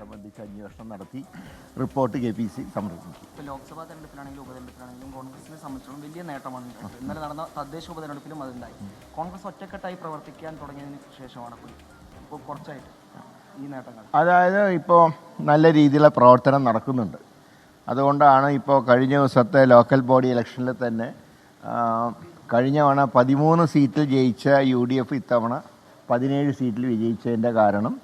സംബന്ധിച്ച് അന്വേഷണം നടത്തി റിപ്പോർട്ട് കെ പി സി സമർപ്പിക്കും ഇപ്പോൾ ലോക്സഭാ തെരഞ്ഞെടുപ്പിലാണെങ്കിലും ഉപതെരഞ്ഞെടുപ്പിലാണെങ്കിലും കോൺഗ്രസിനെ സംബന്ധിച്ചിടത്തോളം വലിയ നേട്ടമാണ്. ഇന്നലെ നടന്ന തദ്ദേശ ഉപതെരഞ്ഞെടുപ്പിലും അതുണ്ടായി. കോൺഗ്രസ് ഒറ്റക്കെട്ടായി പ്രവർത്തിക്കാൻ തുടങ്ങിയതിന് ശേഷമാണ് ഇപ്പോൾ കുറച്ചായിട്ട് ഈ നേട്ടങ്ങൾ. അതായത് ഇപ്പോൾ നല്ല രീതിയിലുള്ള പ്രവർത്തനം നടക്കുന്നുണ്ട്. അതുകൊണ്ടാണ് ഇപ്പോൾ കഴിഞ്ഞ ദിവസത്തെ ലോക്കൽ ബോഡി ഇലക്ഷനിൽ തന്നെ കഴിഞ്ഞ തവണ പതിമൂന്ന് സീറ്റിൽ ജയിച്ച യു ഡി എഫ് ഇത്തവണ പതിനേഴ് സീറ്റിൽ വിജയിച്ചതിന്റെ കാരണം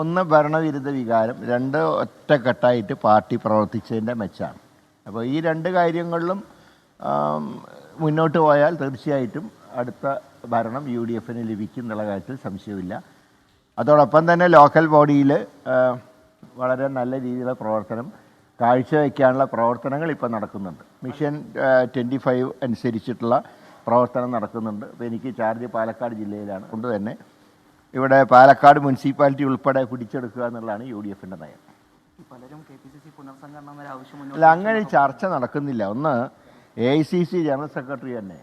ഒന്ന് ഭരണവിരുദ്ധ വികാരം രണ്ട് ഒറ്റക്കെട്ടായിട്ട് പാർട്ടി പ്രവർത്തിച്ചതിന്റെ മെച്ചാണ്. അപ്പോൾ ഈ രണ്ട് കാര്യങ്ങളിലും മുന്നോട്ട് പോയാൽ തീർച്ചയായിട്ടും അടുത്ത ഭരണം യു ഡി എഫിന് ലഭിക്കും എന്നുള്ള കാര്യത്തിൽ സംശയമില്ല അതോടൊപ്പം തന്നെ ലോക്കൽ ബോഡിയിൽ വളരെ നല്ല രീതിയിലുള്ള പ്രവർത്തനം കാഴ്ചവെക്കാനുള്ള പ്രവർത്തനങ്ങൾ ഇപ്പോൾ നടക്കുന്നുണ്ട്. മിഷൻ ട്വന്റി ഫൈവ് അനുസരിച്ചിട്ടുള്ള പ്രവർത്തനം നടക്കുന്നുണ്ട്. അപ്പോൾ എനിക്ക് ചാർജ് പാലക്കാട് ജില്ലയിലാണ്. കൊണ്ട് തന്നെ ഇവിടെ പാലക്കാട് മുനിസിപ്പാലിറ്റി ഉൾപ്പെടെ പിടിച്ചെടുക്കുക എന്നുള്ളതാണ് യു ഡി എഫിന്റെ നയം. അല്ല അങ്ങനെ ചർച്ച നടക്കുന്നില്ല. ഒന്ന് A I C C general secretary തന്നെ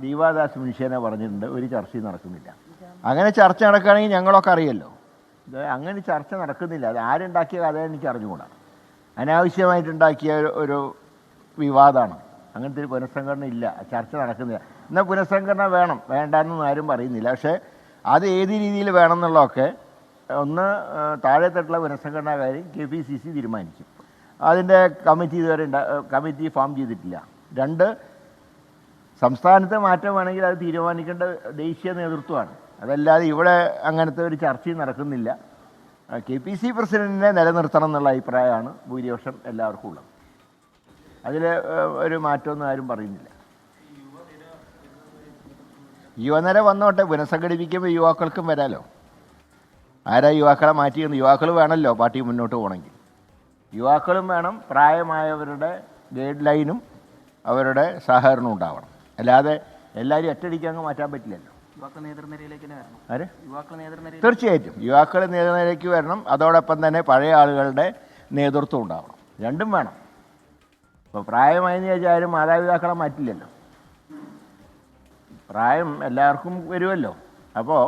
ദീപാദാസ് മുൻഷിയനെ പറഞ്ഞിട്ടുണ്ട് ഒരു ചർച്ചയും നടക്കുന്നില്ല. അങ്ങനെ ചർച്ച നടക്കുകയാണെങ്കിൽ ഞങ്ങളൊക്കെ അറിയല്ലോ. ഇത് അങ്ങനെ ചർച്ച നടക്കുന്നില്ല. അത് ആരുണ്ടാക്കിയ കഥ എനിക്ക് അറിഞ്ഞുകൂടാ. അനാവശ്യമായിട്ടുണ്ടാക്കിയ ഒരു ഒരു വിവാദമാണ്. അങ്ങനത്തെ ഒരു പുനഃസംഘടന ഇല്ല. ചർച്ച നടക്കുന്നില്ല. എന്നാൽ പുനഃസംഘടന വേണം. വേണ്ടെന്നൊന്നും ആരും പറയുന്നില്ല. പക്ഷേ അത് ഏത് രീതിയിൽ വേണം എന്നുള്ളതൊക്കെ ഒന്ന് താഴെത്തട്ടുള്ള പുനഃസംഘടനാ കാര്യം കെ പി സി സി തീരുമാനിക്കും. അതിന്റെ കമ്മിറ്റി ഇതുവരെ കമ്മിറ്റി ഫോം ചെയ്തിട്ടില്ല. രണ്ട് സംസ്ഥാനത്തെ മാറ്റം വേണമെങ്കിൽ അത് തീരുമാനിക്കേണ്ട ദേശീയ നേതൃത്വമാണ്. അതല്ലാതെ ഇവിടെ അങ്ങനത്തെ ഒരു ചർച്ചയും നടക്കുന്നില്ല. കെ പി സി പ്രസിഡന്റിനെ നിലനിർത്തണം എന്നുള്ള അഭിപ്രായമാണ് ഭൂരിപക്ഷം എല്ലാവർക്കും ഉള്ളത്. അതിൽ ഒരു മാറ്റമൊന്നും ആരും പറയുന്നില്ല. യുവനിര വന്നോട്ടെ പുനഃസംഘടിപ്പിക്കുമ്പോൾ യുവാക്കൾക്കും വരാലോ. ആരാ യുവാക്കളെ മാറ്റിയെന്ന്? യുവാക്കൾ വേണമല്ലോ പാർട്ടി മുന്നോട്ട് പോകണമെങ്കിൽ. യുവാക്കളും വേണം പ്രായമായവരുടെ ഗൈഡ് ലൈനും അവരുടെ സഹകരണവും ഉണ്ടാവണം. അല്ലാതെ എല്ലാവരും ഒറ്റയടിക്ക് അങ്ങ് മാറ്റാൻ പറ്റില്ലല്ലോ. തീർച്ചയായിട്ടും. യുവാക്കൾ നേതൃനിരയ്ക്ക് വരണം. അതോടൊപ്പം തന്നെ പഴയ ആളുകളുടെ നേതൃത്വം ഉണ്ടാവണം. രണ്ടും വേണം. ഇപ്പോൾ പ്രായമായെന്ന് വിചാരിച്ചാലും മാതാപിതാക്കളെ മാറ്റില്ലല്ലോ. പ്രായം എല്ലാവർക്കും വരുമല്ലോ. അപ്പോൾ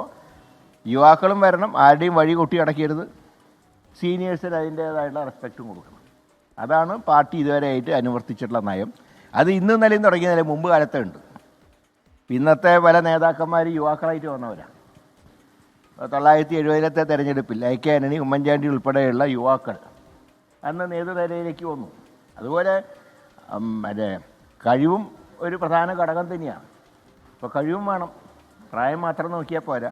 യുവാക്കളും വരണം ആരുടെയും വഴി കൊട്ടി അടക്കരുത്. സീനിയേഴ്സിന് അതിന്റേതായിട്ടുള്ള റെസ്പെക്റ്റും കൊടുക്കണം. അതാണ് പാർട്ടി ഇതുവരെയായിട്ട് അനുവർത്തിച്ചിട്ടുള്ള നയം. അത് ഇന്നും നിലയും തുടങ്ങിയതിന് മുമ്പ് കാലത്തെ ഉണ്ട്. ഇന്നത്തെ പല നേതാക്കന്മാർ യുവാക്കളായിട്ട് വന്നവരാണ് തൊള്ളായിരത്തി എഴുപതിലത്തെ തെരഞ്ഞെടുപ്പിൽ എ കെ ആന്റണി ഉമ്മൻചാണ്ടി ഉൾപ്പെടെയുള്ള യുവാക്കൾ അന്ന് നേതൃനിരയിലേക്ക് വന്നു. അതുപോലെ മറ്റേ കഴിവും ഒരു പ്രധാന ഘടകം തന്നെയാണ്. അപ്പോൾ കഴിവും വേണം. പ്രായം മാത്രം നോക്കിയാൽ പോരാ.